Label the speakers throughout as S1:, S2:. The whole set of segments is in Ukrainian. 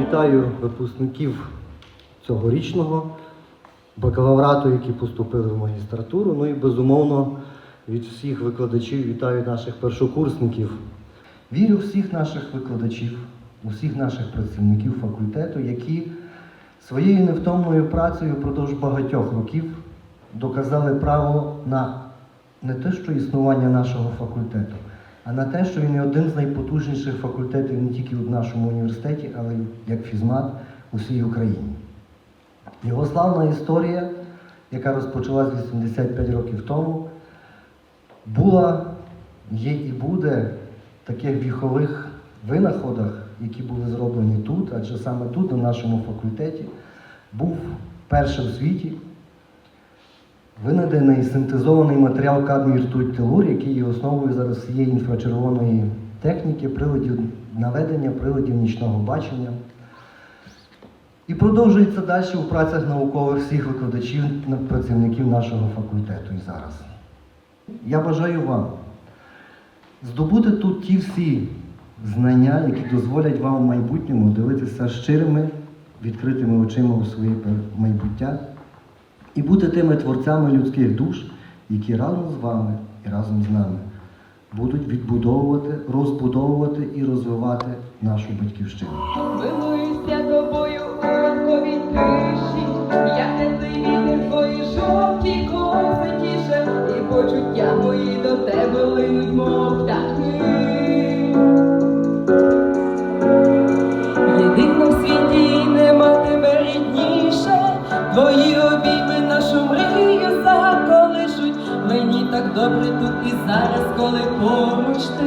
S1: вітаю випускників цьогорічного бакалаврату, які поступили в магістратуру. Ну і безумовно від всіх викладачів вітаю наших першокурсників. Вірю всіх наших викладачів, усіх наших працівників факультету, які своєю невтомною працею впродовж багатьох років доказали право на не те, що існування нашого факультету, а на те, що він є один з найпотужніших факультетів не тільки в нашому університеті, але й як фізмат у всій Україні. Його славна історія, яка розпочалась 85 років тому, була, є і буде в таких віхових винаходах, які були зроблені тут, адже саме тут, на нашому факультеті, був перший в світі винайдений синтезований матеріал кадмій ртуть телур, який є основою зараз всієї інфрачервоної техніки, приладів наведення, приладів нічного бачення. І продовжується далі у працях наукових всіх викладачів, працівників нашого факультету і зараз. Я бажаю вам здобути тут ті всі знання, які дозволять вам в майбутньому дивитися щирими, відкритими очима у своє майбуття і бути тими творцями людських душ, які разом з вами і разом з нами будуть відбудовувати, розбудовувати і розвивати нашу батьківщину.
S2: Милуюся тобою у ранковій тиші, як теплий вітер твої жовті коси і почуття мої до тебе линуть, мов птахи. Єдино в світі нема тебе рідніше, твої обійми Добре тут і зараз, коли поруч ти.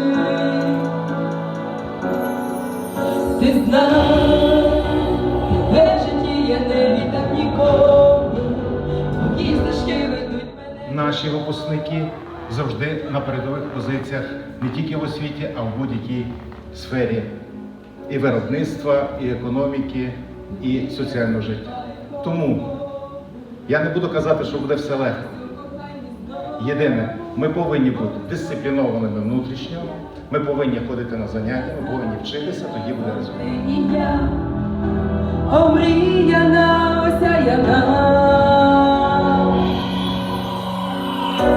S2: Ти знай, тебе в не віддам нікому, твої стежки ведуть мене.
S3: Наші випускники завжди на передових позиціях не тільки в освіті, а в будь-якій сфері і виробництва, і економіки, і соціального життя. Тому я не буду казати, що буде все легко. Єдине, ми повинні бути дисциплінованими внутрішньо, ми повинні ходити на заняття, ми повинні вчитися, тоді буде результат.
S2: Омріяна, осяяна.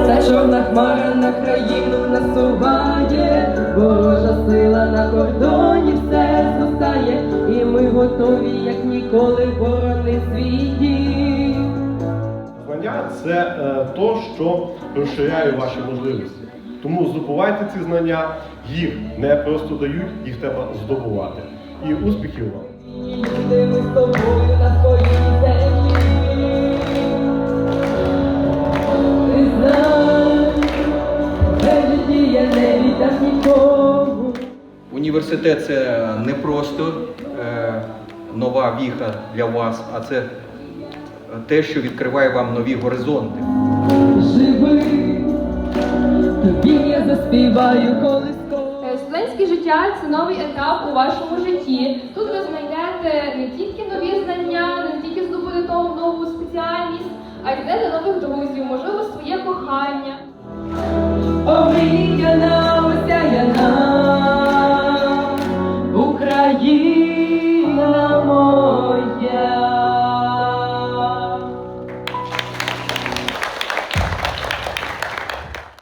S2: Та чорна хмара на країну насуває, ворожа сила на кордоні все зростає, і ми готові, як ніколи, боронити свій.
S4: Знання це е, то, що розширяє ваші можливості. Тому здобувайте ці знання, їх не просто дають, їх треба здобувати. І успіхів вам!
S5: Університет це не просто е, нова віха для вас, а це те, що відкриває вам нові горизонти.
S2: Живи, тобі я заспіваю колисково.
S6: Е, Студентське життя це новий етап у вашому житті. Тут ви знайдете не тільки нові знання, не тільки здобудете нову спеціальність, а йдете нових друзів, можливо, своє кохання.